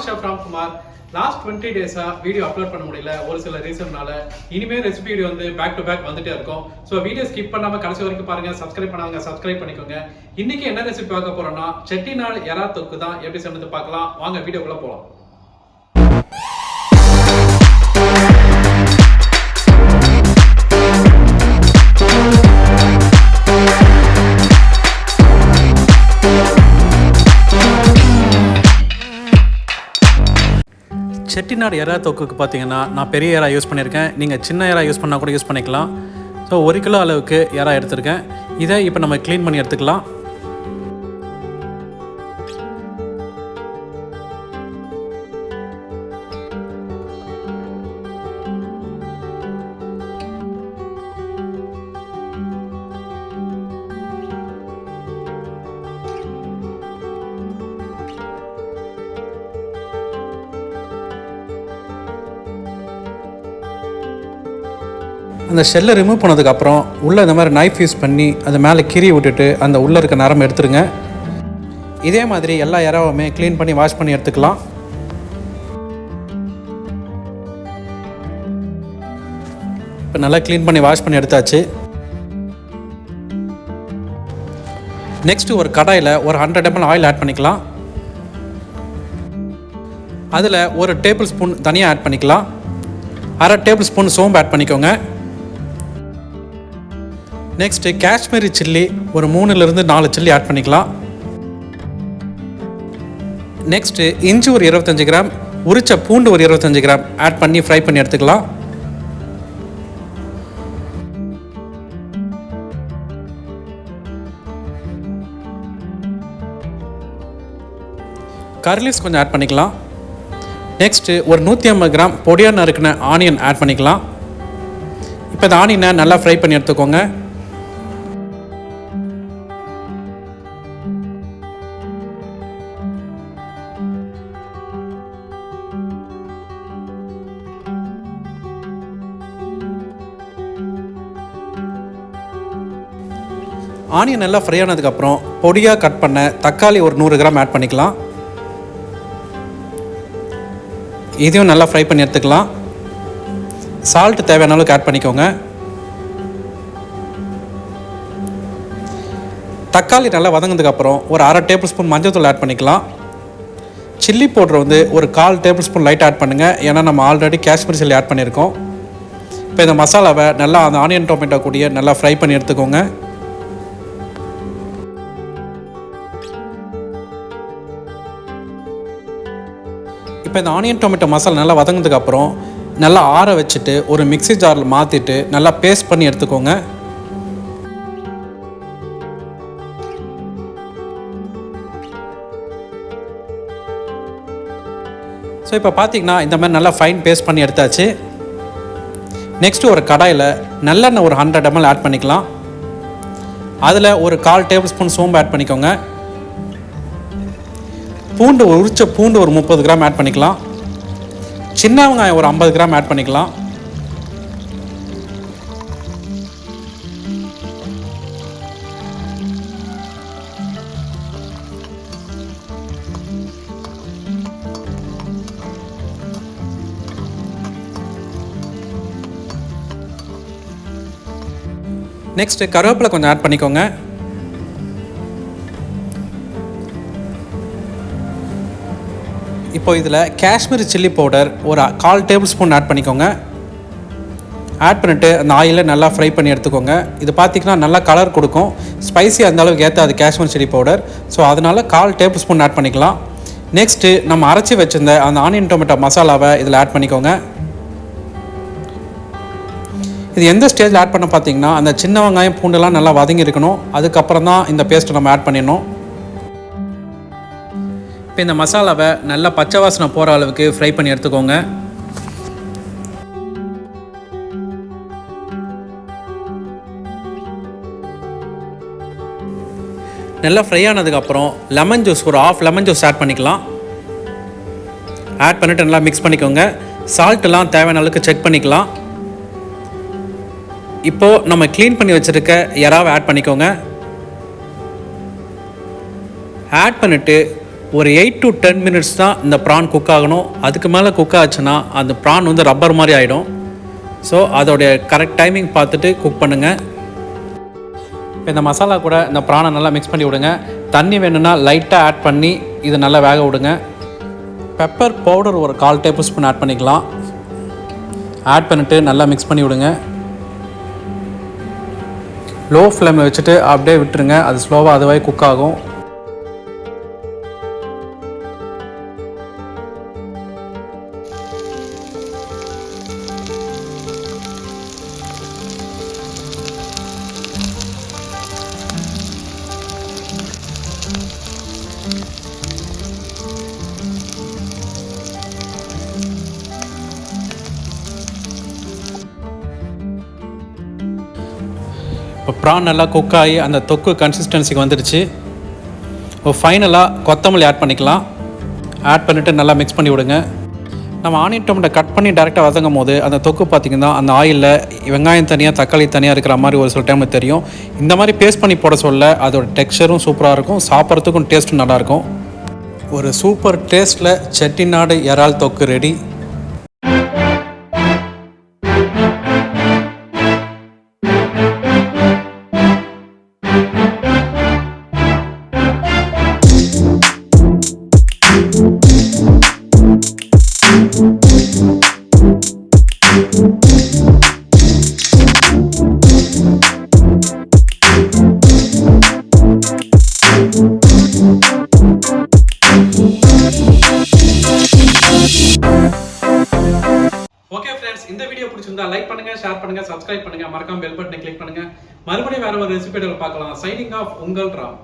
நான் chef Ramkumar last twenty டேஸாக video upload பண்ண முடியல. ஒரு சில ரீசன்னால இனிமேல் ரெசிபி வீடியோ வந்து பேக் டு பேக் வந்துட்டே இருக்கும். ஸோ வீடியோ ஸ்கிப் பண்ணாமல் கடைசி வரைக்கும் பாருங்க சப்ஸ்கிரைப் பண்ணாங்க சப்ஸ்கிரைப் பண்ணிக்கோங்க. இன்னைக்கு என்ன ரெசிபி பார்க்க போறோம்னா செட்டிநாடு எறா தொக்கு தான். எப்படி சொன்னது பார்க்கலாம். வாங்க வீடியோக்குள்ள போகலாம் செட்டிநாடு எறா தொக்குக்கு பார்த்தீங்கன்னா நான் பெரிய எறா யூஸ் பண்ணியிருக்கேன். நீங்கள் சின்ன எறா யூஸ் பண்ணால் கூட யூஸ் பண்ணிக்கலாம். ஸோ ஒரு கிலோ அளவுக்கு எறா எடுத்திருக்கேன். இதை இப்போ நம்ம க்ளீன் பண்ணி எடுத்துக்கலாம். அந்த ஷெல்லை ரிமூவ் பண்ணதுக்கப்புறம் உள்ளே இந்த மாதிரி நைஃப் யூஸ் பண்ணி அது மேலே கிரி விட்டுட்டு அந்த உள்ளே இருக்க நரம் எடுத்துருங்க. இதே மாதிரி எல்லா இறாவுமே க்ளீன் பண்ணி வாஷ் பண்ணி எடுத்துக்கலாம். இப்போ நல்லா க்ளீன் பண்ணி வாஷ் பண்ணி எடுத்தாச்சு. நெக்ஸ்ட்டு ஒரு கடாயில் ஒரு ஹண்ட்ரட் எம்எல் ஆயில் ஆட் பண்ணிக்கலாம். அதில் ஒரு டேபிள் ஸ்பூன் தனியாக ஆட் பண்ணிக்கலாம். அரை டேபிள் ஸ்பூன் சோம்பு ஆட் பண்ணிக்கோங்க. நெக்ஸ்ட்டு காஷ்மீரி சில்லி ஒரு மூணுலேருந்து நாலு சில்லி ஆட் பண்ணிக்கலாம். நெக்ஸ்ட்டு இஞ்சி ஒரு இருபத்தஞ்சி கிராம் உரிச்ச பூண்டு ஒரு இருபத்தஞ்சி கிராம் ஆட் பண்ணி ஃப்ரை பண்ணி எடுத்துக்கலாம். கர்லீஸ் கொஞ்சம் ஆட் பண்ணிக்கலாம். நெக்ஸ்ட்டு ஒரு நூற்றி ஐம்பது கிராம் பொடியாக நறுக்கின ஆனியன் ஆட் பண்ணிக்கலாம். இப்போ இந்த ஆனியனை நல்லா ஃப்ரை பண்ணி எடுத்துக்கோங்க. ஆனியன் நல்லா ஃப்ரை ஆனதுக்கப்புறம் பொடியாக கட் பண்ண தக்காளி ஒரு நூறு கிராம் ஆட் பண்ணிக்கலாம். இதையும் நல்லா ஃப்ரை பண்ணி எடுத்துக்கலாம். சால்ட் தேவையான அளவுக்கு ஆட் பண்ணிக்கோங்க. தக்காளி நல்லா வதங்கினதுக்கப்புறம் ஒரு அரை டேபிள் ஸ்பூன் மஞ்சள் தூள் ஆட் பண்ணிக்கலாம். சில்லி பவுடர் வந்து ஒரு கால் டேபிள் ஸ்பூன் லைட் ஆட் பண்ணுங்கள் ஏன்னா நம்ம ஆல்ரெடி காஷ்மீர் சில்லி ஆட் பண்ணியிருக்கோம். இப்போ இந்த மசாலாவை நல்லா அந்த ஆனியன் டொமேட்டோ கூடிய நல்லா ஃப்ரை பண்ணி எடுத்துக்கோங்க. இப்போ இந்த ஆனியன் டொமேட்டோ மசாலா நல்லா வதங்கினதுக்கு அப்புறம் நல்லா ஆற வச்சுட்டு ஒரு மிக்ஸி ஜாரில் மாற்றிட்டு நல்லா பேஸ்ட் பண்ணி எடுத்துக்கோங்க. ஸோ இப்போ பார்த்தீங்கன்னா இந்த மாதிரி நல்லா ஃபைன் பேஸ்ட் பண்ணி எடுத்தாச்சு. நெக்ஸ்ட்டு ஒரு கடாயில் நல்லெண்ணெய் ஒரு ஹண்ட்ரட் எம்எல் ஆட் பண்ணிக்கலாம். அதில் ஒரு கால் டேபிள் ஸ்பூன் சோம்பு ஆட் பண்ணிக்கோங்க. பூண்டு உரிச்ச பூண்டு ஒரு முப்பது கிராம் ஆட் பண்ணிக்கலாம். சின்ன வெங்காயம் ஒரு ஐம்பது கிராம் ஆட் பண்ணிக்கலாம். நெக்ஸ்ட்டு கருவேப்பிலை கொஞ்சம் ஆட் பண்ணிக்கோங்க. இப்போ இதில் காஷ்மீரி சில்லி பவுடர் ஒரு கால் டேபிள் ஸ்பூன் ஆட் பண்ணிக்கோங்க. ஆட் பண்ணிவிட்டு அந்த ஆயிலை நல்லா ஃப்ரை பண்ணி எடுத்துக்கோங்க. இது பார்த்திங்கன்னா நல்லா கலர் கொடுக்கும். ஸ்பைசி அந்த அளவுக்கு ஏற்றாது காஷ்மீர் சில்லி பவுடர். ஸோ அதனால் கால் டேபிள் ஸ்பூன் ஆட் பண்ணிக்கலாம். நெக்ஸ்ட்டு நம்ம அரைச்சி வச்சிருந்த அந்த ஆனியன் டொமேட்டோ மசாலாவை இதில் ஆட் பண்ணிக்கோங்க. இது எந்த ஸ்டேஜில் ஆட் பண்ண பார்த்தீங்கன்னா அந்த சின்ன வெங்காயம் பூண்டுலாம் நல்லா வதங்கி இருக்கணும். அதுக்கப்புறம் தான் இந்த பேஸ்ட்டை நம்ம ஆட் பண்ணிடணும். இப்போ இந்த மசாலாவை நல்லா பச்சை வாசனை போகிற அளவுக்கு ஃப்ரை பண்ணி எடுத்துக்கோங்க. நல்லா ஃப்ரை ஆனதுக்கப்புறம் லெமன் ஜூஸ் ஒரு ஆஃப் லெமன் ஜூஸ் ஆட் பண்ணிக்கலாம். ஆட் பண்ணிவிட்டு நல்லா மிக்ஸ் பண்ணிக்கோங்க. சால்ட்டெல்லாம் தேவையான அளவுக்கு செக் பண்ணிக்கலாம். இப்போது நம்ம க்ளீன் பண்ணி வச்சுருக்க இறாவை ஆட் பண்ணிக்கோங்க. ஆட் பண்ணிவிட்டு ஒரு எயிட் டு டென் மினிட்ஸ் தான் இந்த ப்ரான் குக் ஆகணும். அதுக்கு மேலே குக் ஆச்சுன்னா அந்த ப்ரான் வந்து ரப்பர் மாதிரி ஆகிடும் ஸோ அதோடைய கரெக்ட் டைமிங் பார்த்துட்டு குக் பண்ணுங்கள் இப்போ இந்த மசாலா கூட இந்த ப்ரானை நல்லா மிக்ஸ் பண்ணி விடுங்க. தண்ணி வேணும்னா லைட்டாக ஆட் பண்ணி இது நல்லா வேக விடுங்க. பெப்பர் பவுடர் ஒரு கால் டேபிள் ஸ்பூன் ஆட் பண்ணிக்கலாம். ஆட் பண்ணிவிட்டு நல்லா மிக்ஸ் பண்ணி விடுங்க. லோ ஃப்ளேமில் வச்சுட்டு அப்படியே விட்டுருங்க. அது ஸ்லோவாக அதுவே குக் ஆகும். இப்போ ப்ரான் நல்லா குக் ஆகி அந்த தொக்கு கன்சிஸ்டன்சிக்கு வந்துடுச்சு. இப்போ ஃபைனலாக கொத்தமல்லி ஆட் பண்ணிக்கலாம். ஆட் பண்ணிவிட்டு நல்லா மிக்ஸ் பண்ணி விடுங்க. நம்ம ஆனியன் டொமேட்டோ கட் பண்ணி டேரெக்டாக வதங்கும் போது அந்த தொக்கு பார்த்திங்கன்னா அந்த ஆயிலில் வெங்காயம் தனியாக தக்காளி தனியாக இருக்கிற மாதிரி ஒரு சில டைம் தெரியும். இந்த மாதிரி பேஸ்ட் பண்ணி போட சொல்ல அதோட டெக்ஸ்சரும் சூப்பராக இருக்கும். சாப்பிட்றதுக்கும் டேஸ்ட்டும் நல்லாயிருக்கும் ஒரு சூப்பர் டேஸ்ட்டில் செட்டிநாடு இறால் தொக்கு ரெடி பண்ணுங்க ஷேர் பண்ணுங்க சப்ஸ்கிரைப் பண்ணுங்க மறக்காம பெல் பட்டனை கிளிக் பண்ணுங்க. மறுபடியும் வேற ஒரு ரெசிபியோட பார்க்கலாம். சைனிங் ஆஃப் உங்கள் ராம்.